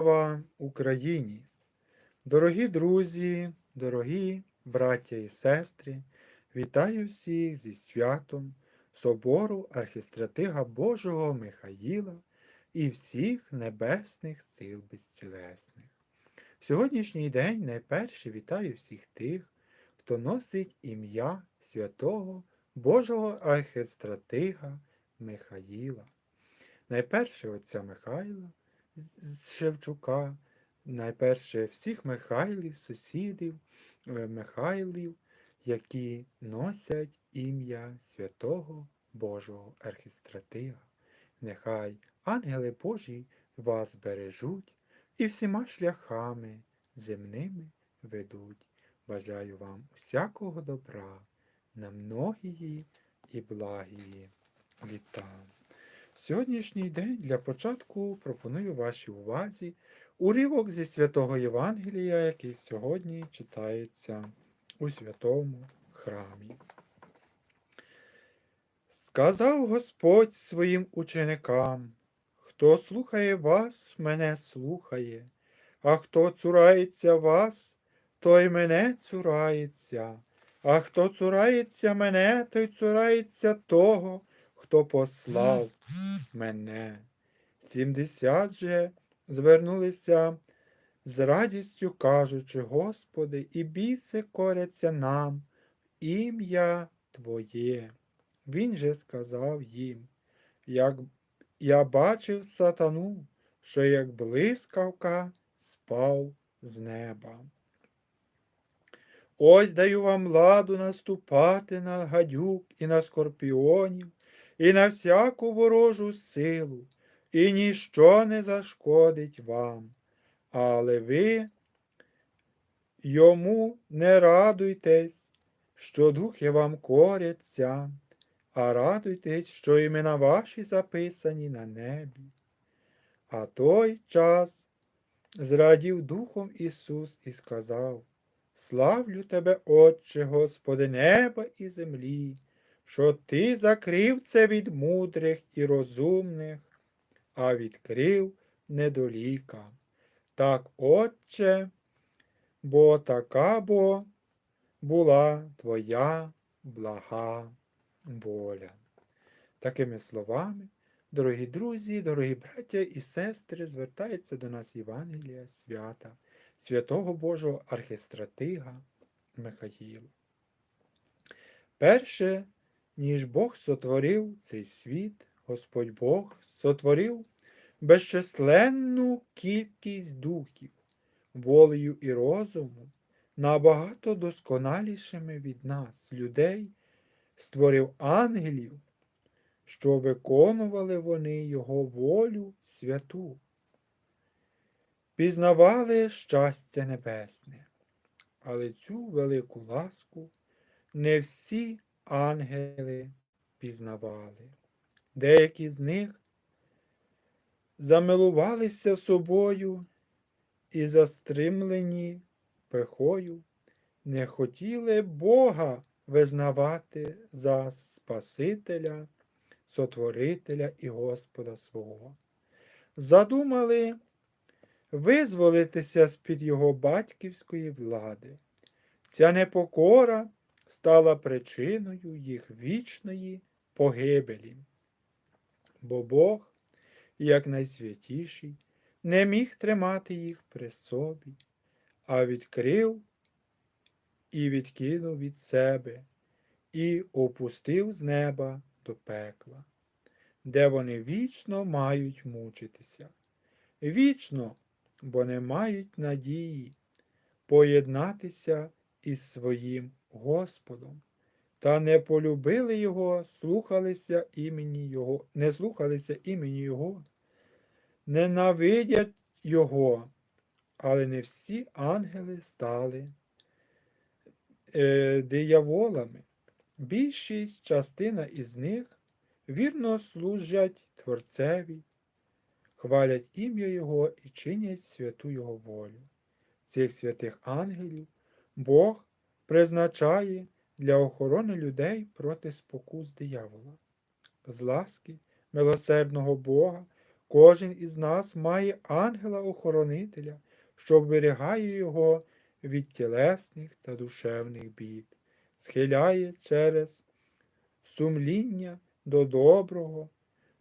Слава Україні! Дорогі друзі, дорогі браття і сестри, вітаю всіх зі святом Собору Архістратига Божого Михаїла і всіх небесних сил безцілесних. В сьогоднішній день найперше вітаю всіх тих, хто носить ім'я святого Божого Архістратига Михаїла. Найперше отця Михайла з Шевчука, найперше всіх Михайлів, сусідів, е, Михайлів, які носять ім'я святого Божого архістратига. Нехай ангели Божі вас бережуть і всіма шляхами земними ведуть. Бажаю вам усякого добра, на многії і благії літа. Сьогоднішній день для початку пропоную вашій увазі уривок зі святого Євангелія, який сьогодні читається у святому храмі. Сказав Господь своїм ученикам, хто слухає вас, мене слухає, а хто цурається вас, той мене цурається, а хто цурається мене, той цурається того хто послав мене. Сімдесят же звернулися з радістю, кажучи, Господи, і біси коряться нам ім'я Твоє. Він же сказав їм, як я бачив сатану, що як блискавка спав з неба. Ось даю вам ладу наступати на гадюк і на скорпіонів і на всяку ворожу силу, і ніщо не зашкодить вам. Але ви йому не радуйтесь, що духи вам коряться, а радуйтесь, що імена ваші записані на небі. А той час зрадів Духом Ісус і сказав Славлю тебе, Отче, Господи, неба і землі що ти закрив це від мудрих і розумних, а відкрив недоліка. Так, Отче, бо така бо була твоя блага воля. Такими словами, дорогі друзі, дорогі браття і сестри, звертається до нас Євангелія свята, святого Божого архістратига Михаїла. Перше ніж Бог сотворив цей світ, Господь Бог сотворив безчисленну кількість духів, волею і розумом, набагато досконалішими від нас, людей, створив ангелів, що виконували вони Його волю святу, пізнавали щастя небесне, але цю велику ласку не всі ангели пізнавали. Деякі з них замилувалися собою і, застримлені пехою, не хотіли Бога визнавати за Спасителя, Сотворителя і Господа свого. Задумали визволитися з-під його батьківської влади. Ця непокора стала причиною їх вічної погибелі. Бо Бог, як найсвятіший, не міг тримати їх при собі, а відкрив і відкинув від себе, і опустив з неба до пекла, де вони вічно мають мучитися. Вічно, бо не мають надії поєднатися із своїм Господом, та не полюбили Його, слухалися імені Його, не слухалися імені Його, ненавидять Його, але не всі ангели стали е, дияволами. Більшість частина із них вірно служать Творцеві, хвалять ім'я Його і чинять святу Його волю. Цих святих ангелів Бог призначає для охорони людей проти спокус диявола. З ласки милосердного Бога Кожен із нас має ангела-охоронителя, що оберігає його від тілесних та душевних бід, схиляє через сумління до доброго,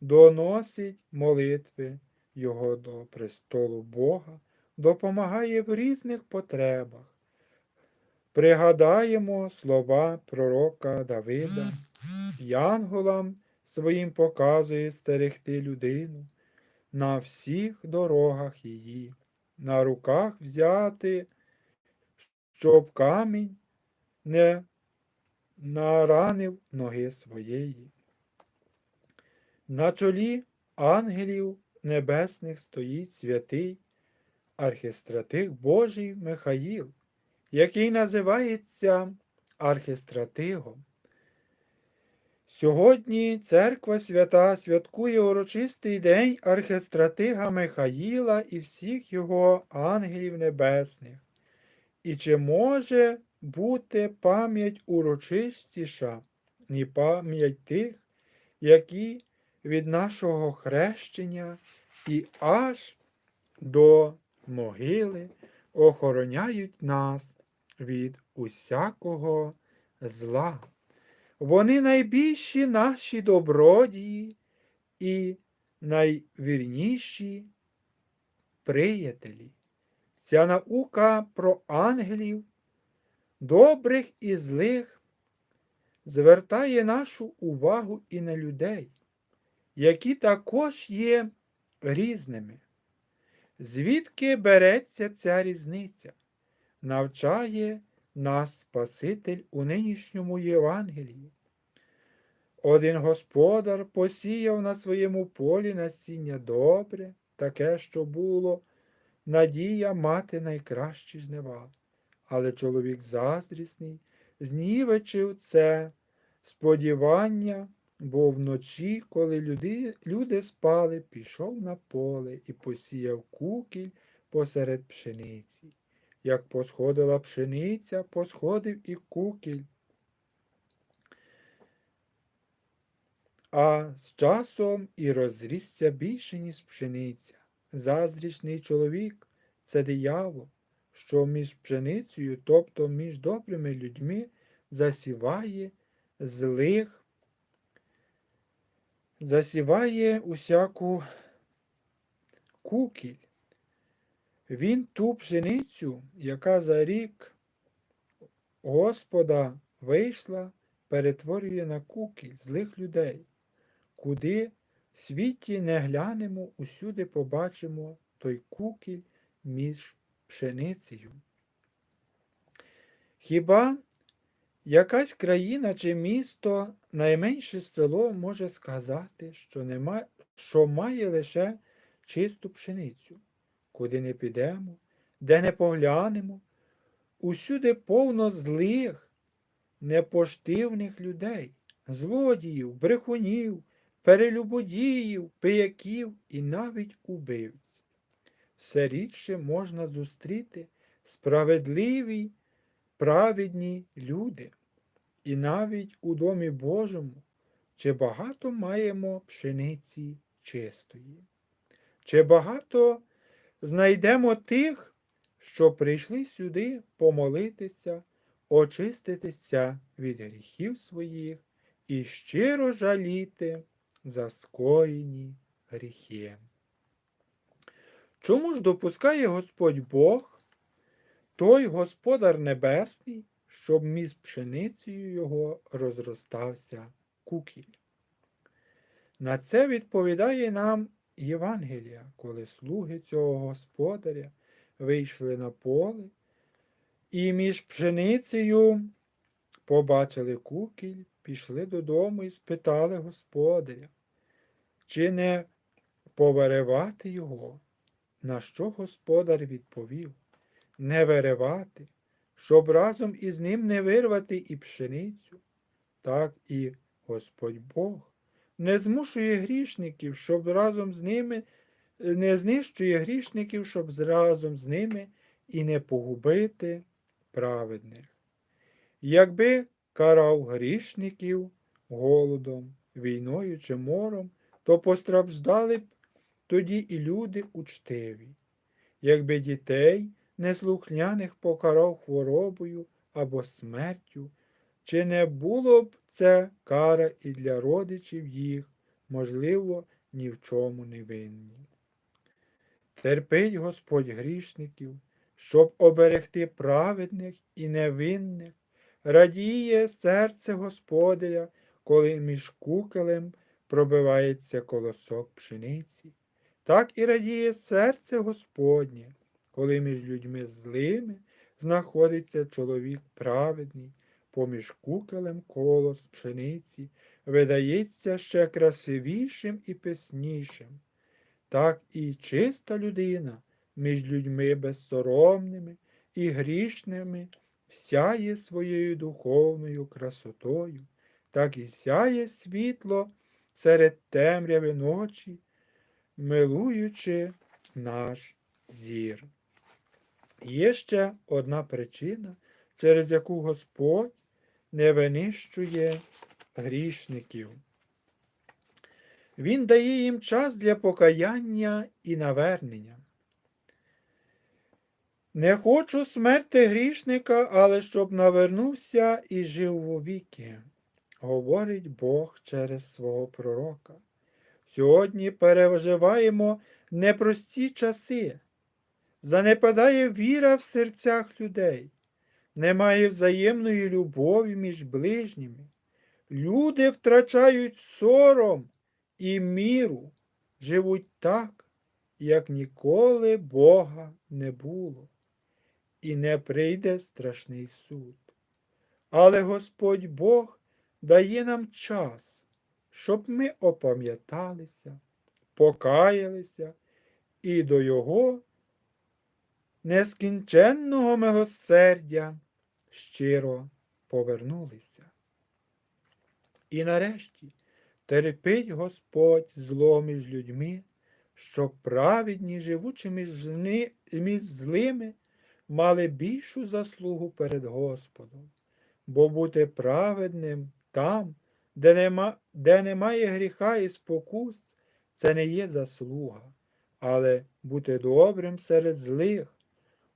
доносить молитви Його до престолу Бога, допомагає в різних потребах. Пригадаємо слова пророка Давида, янголам своїм показує стерегти людину. На всіх дорогах її, на руках взяти, щоб камінь не наранив ноги своєї. На чолі ангелів небесних стоїть святий архистратих Божий Михаїл, який називається архистратигом. Сьогодні церква свята святкує урочистий день архистратига Михаїла і всіх його ангелів небесних. І чи може бути пам'ять урочистіша, ні пам'ять тих, які від нашого хрещення і аж до могили охороняють нас від усякого зла. Вони найбільші наші добродії і найвірніші приятелі. Ця наука про ангелів, добрих і злих, звертає нашу увагу і на людей, які також є різними. Звідки береться ця різниця? Навчає нас Спаситель у нинішньому Євангелії. Один господар посіяв на своєму полі насіння добре, таке, що було надія мати найкращі жнива. Але чоловік заздрісний знівечив це сподівання, бо вночі, коли люди, люди спали, пішов на поле і посіяв кукіль посеред пшениці. Як посходила пшениця, посходив і кукіль. А з часом і розрісся більше, ніж пшениця. Заздрічний чоловік це диявол, що між пшеницею, тобто між добрими людьми, засіває злих, засіває усяку кукіль. Він ту пшеницю, яка за рік Господа вийшла, перетворює на кукіль злих людей, куди в світі не глянемо, усюди побачимо той кукіль між пшеницею. Хіба якась країна чи місто, найменше село може сказати, що, нема, що має лише чисту пшеницю? Куди не підемо, де не поглянемо, усюди повно злих, непоштивних людей, злодіїв, брехунів, перелюбодіїв, пияків і навіть убивць. Все рідше можна зустріти справедливі, праведні люди. І навіть у домі Божому чи багато маємо пшениці чистої, чи багато знайдемо тих, що прийшли сюди помолитися, очиститися від гріхів своїх і щиро жаліти за скоєні гріхи. Чому ж допускає Господь Бог, той Господар Небесний, щоб між пшеницею його розростався кукіль? На це відповідає нам Євангелія, коли слуги цього господаря вийшли на поле і між пшеницею побачили кукіль, пішли додому і спитали господаря, чи не поваривати його, на що господар відповів не виривати, щоб разом із ним не вирвати і пшеницю, так і Господь Бог не змушує грішників, щоб разом з ними не знищує грішників, щоб разом з ними і не погубити праведних. Якби карав грішників голодом, війною чи мором, то постраждали б тоді і люди учтиві. Якби дітей неслухняних покарав хворобою або смертю, чи не було б це кара і для родичів їх, можливо, ні в чому не винні. Терпить Господь грішників, щоб оберегти праведних і невинних, радіє серце Господаря, коли між кукелем пробивається колосок пшениці. Так і радіє серце Господнє, коли між людьми злими знаходиться чоловік праведний, поміж кукелем колос пшениці видається ще красивішим і песнішим. Так і чиста людина між людьми безсоромними і грішними сяє своєю духовною красотою, так і сяє світло серед темряви ночі, милуючи наш зір. Є ще одна причина, через яку Господь не винищує грішників. Він дає їм час для покаяння і навернення. Не хочу смерти грішника, але щоб навернувся і жив вовіки, говорить Бог через свого пророка. Сьогодні переживаємо непрості часи, занепадає віра в серцях людей, немає взаємної любові між ближніми. Люди втрачають сором і міру, живуть так, як ніколи Бога не було, і не прийде страшний суд. Але Господь Бог дає нам час, щоб ми опам'яталися, покаялися і до Його нескінченного милосердя щиро повернулися. І нарешті терпить Господь зло між людьми, щоб праведні, живучи між, злими, мали більшу заслугу перед Господом, бо бути праведним там, де, нема, де немає гріха і спокус, це не є заслуга, але бути добрим серед злих,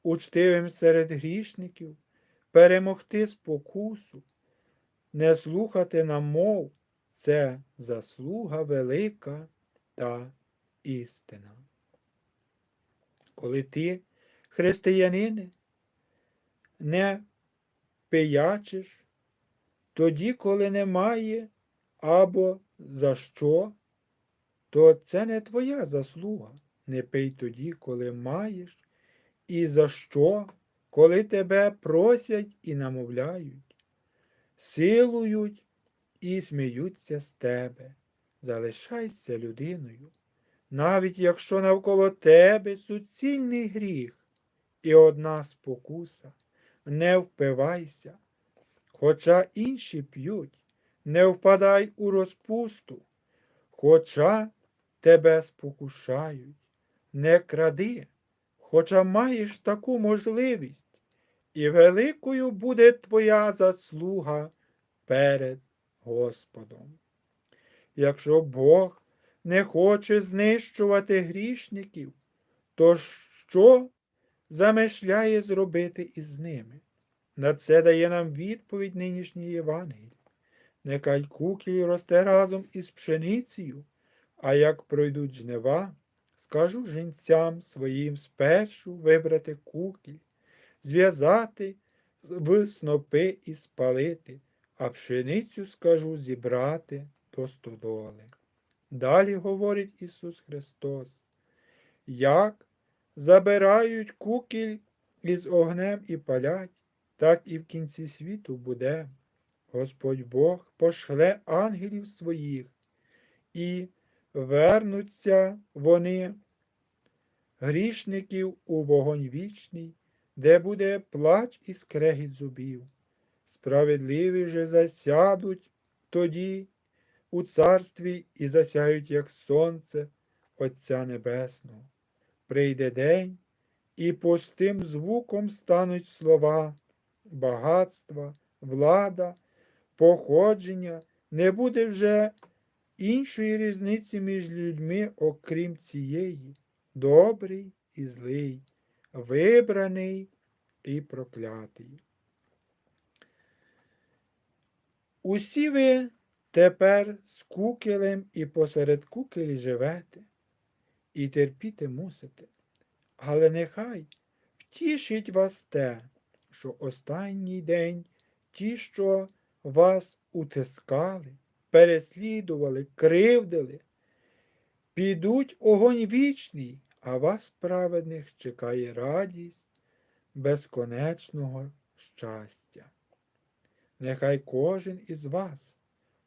учтивим серед грішників, перемогти спокусу, не слухати намов це заслуга велика та істина. Коли ти, християнине, не пиячиш, тоді, коли немає або за що, то це не твоя заслуга. Не пий тоді, коли маєш, і за що, коли тебе просять і намовляють, силують і сміються з тебе. Залишайся людиною, навіть якщо навколо тебе суцільний гріх і одна спокуса, не впивайся, хоча інші п'ють, не впадай у розпусту, хоча тебе спокушають, не кради, хоча маєш таку можливість, і великою буде твоя заслуга перед Господом. Якщо Бог не хоче знищувати грішників, то що замишляє зробити із ними? На це дає нам відповідь нинішній Євангелій. Нехай кукіль росте разом із пшеницею, а як пройдуть жнива, скажу жінцям своїм спершу вибрати кукіль, зв'язати в снопи і спалити, а пшеницю скажу зібрати до стодоли. Далі говорить Ісус Христос, як забирають кукіль із огнем і палять, так і в кінці світу буде. Господь Бог пошле ангелів своїх, і вернуться вони грішників у вогонь вічний, де буде плач і скрегіт зубів. Справедливі же засядуть тоді у царстві і засяють, як сонце Отця Небесного. Прийде день, і пустим звуком стануть слова, багатства, влада, походження, не буде вже іншої різниці між людьми, окрім цієї, добрий і злий, вибраний і проклятий. Усі ви тепер з кукелем і посеред кукелі живете, і терпіти мусите, але нехай втішить вас те, що останній день ті, що вас утискали, переслідували, кривдили, підуть огонь вічний, а вас, праведних, чекає радість безконечного щастя. Нехай кожен із вас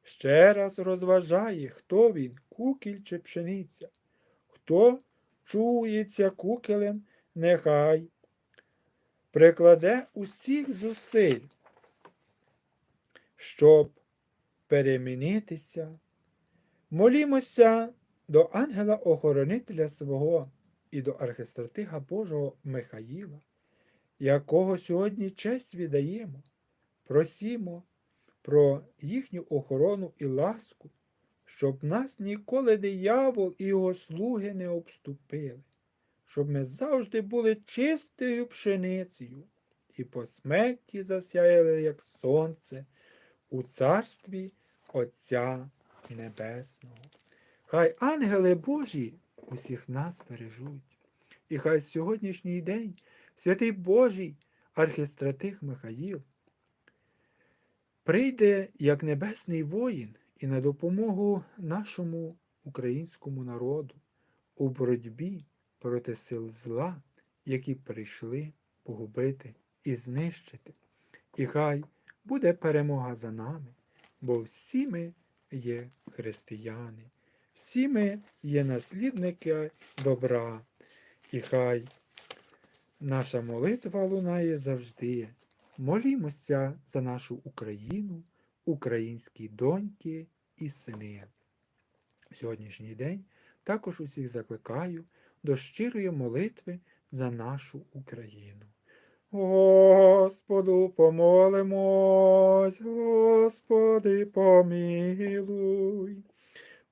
ще раз розважає, хто він, кукіль чи пшениця, хто чується кукелем, нехай прикладе усіх зусиль, щоб перемінитися. Молімося до ангела-охоронителя свого і до архистратига Божого Михаїла, якого сьогодні честь віддаємо, просімо про їхню охорону і ласку, щоб нас ніколи диявол і його слуги не обступили, щоб ми завжди були чистою пшеницею і по смерті засяяли, як сонце, у царстві Отця Небесного. Хай ангели Божі усіх нас бережуть, і хай сьогоднішній день святий Божий архистратих Михаїл прийде як небесний воїн і на допомогу нашому українському народу у боротьбі проти сил зла, які прийшли погубити і знищити. І хай буде перемога за нами, бо всі ми є християни, всі ми є наслідники добра, і хай наша молитва лунає завжди. Молімося за нашу Україну, українські доньки і сини. Сьогоднішній день також усіх закликаю до щирої молитви за нашу Україну. Господу помолимось, Господи, помилуй.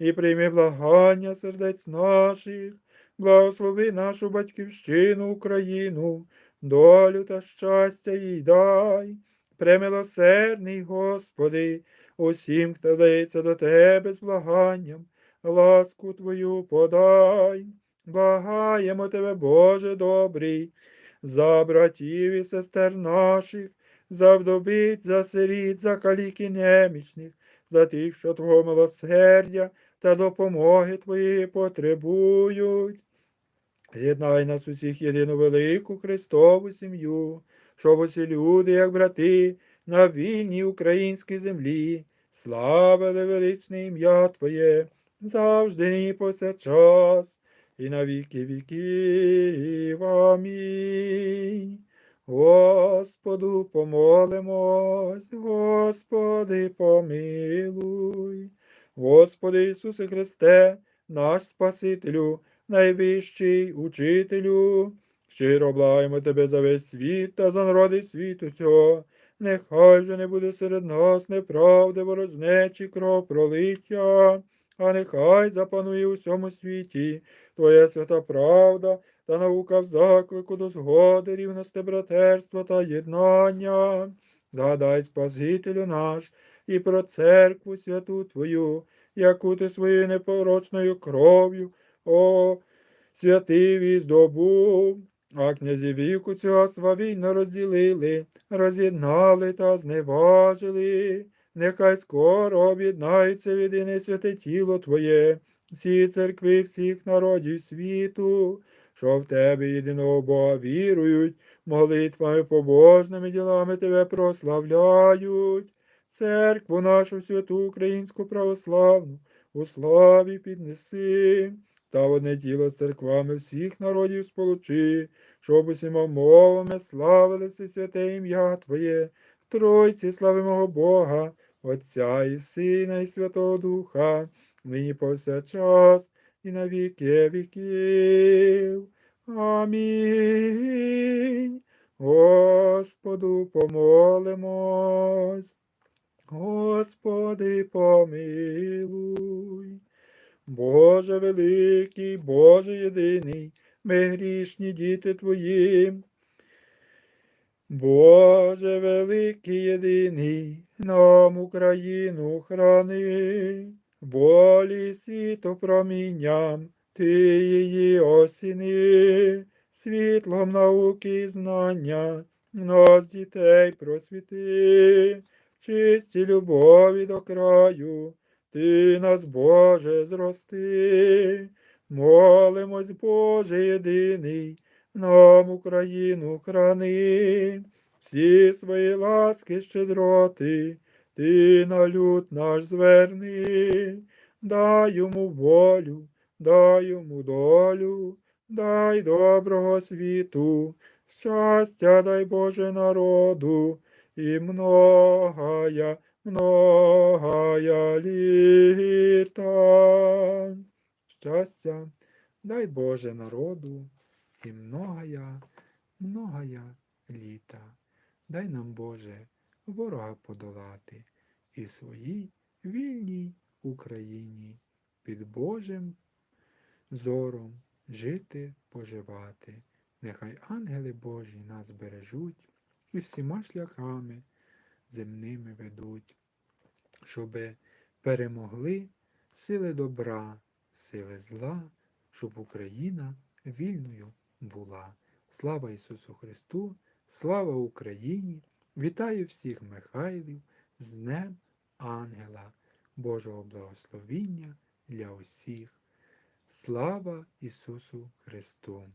і прийми благання сердець наших, благослови нашу батьківщину Україну долю та щастя їй дай, премилосердний, Господи, усім, хто дається до Тебе з благанням, ласку Твою подай, благаємо Тебе, Боже добрий, за братів і сестер наших, за вдовиць, за сиріт, за калік немічних, за тих, що Твого милосердя та допомоги Твоєї потребують. З'єднай нас усіх єдину велику Христову сім'ю, щоб усі люди, як брати, на вільній українській землі, славили величне ім'я Твоє, завжди нині повсякчас, і на віки віків. Амінь. Господу помолимось, Господи, помилуй, Господи Ісусе Христе, наш Спасителю найвищий учителю, щиро благаємо тебе за весь світ та за народи світу цього. Нехай же не буде серед нас неправди, ворожнечі, кровопролиття, а нехай запанує у всьому світі Твоя свята правда та наука в заклику до згоди, рівності, братерства та єднання. Задай Спасителю наш і про церкву святу Твою, яку ти своєю непорочною кров'ю о, святив і здобув, а князі віку цього свавільно розділили, роз'єднали та зневажили. Нехай скоро об'єднається єдине святе тіло Твоє, всі церкви всіх народів світу, що в Тебе єдиного Бога вірують, молитвами побожними ділами Тебе прославляють, церкву нашу святу українську православну у славі піднеси та одне тіло з церквами всіх народів сполучи, щоб усіма мовами славили все святе ім'я Твоє, Тройці слави мого Бога, Отця і Сина, і Святого Духа, нині повсякчас і на віки віків. Амінь. Господу помолимось. Господи, помилуй. Боже великий, Боже єдиний, ми грішні діти Твої. Боже великий єдиний, нам Україну храни, волі світу промінням, Ти її осіни, світлом науки і знання, нас дітей просвіти, чисті любові до краю, Ти нас, Боже, зрости, молимось, Боже єдиний, нам Україну храни, всі свої ласки щедроти, ти на люд наш зверни, дай йому волю, дай йому долю, дай доброго світу, щастя дай Боже народу, і многая, многая літа. Щастя, дай Боже народу і многая, многая літа. Дай нам, Боже, ворога подолати і своїй вільній Україні під Божим зором жити, поживати. Нехай ангели Божі нас бережуть і всіма шляхами земними ведуть, щоби перемогли сили добра, сили зла, щоб Україна вільною була. Слава Ісусу Христу, слава Україні! Вітаю всіх Михайлів з Днем Ангела, Божого благословіння для усіх. Слава Ісусу Христу!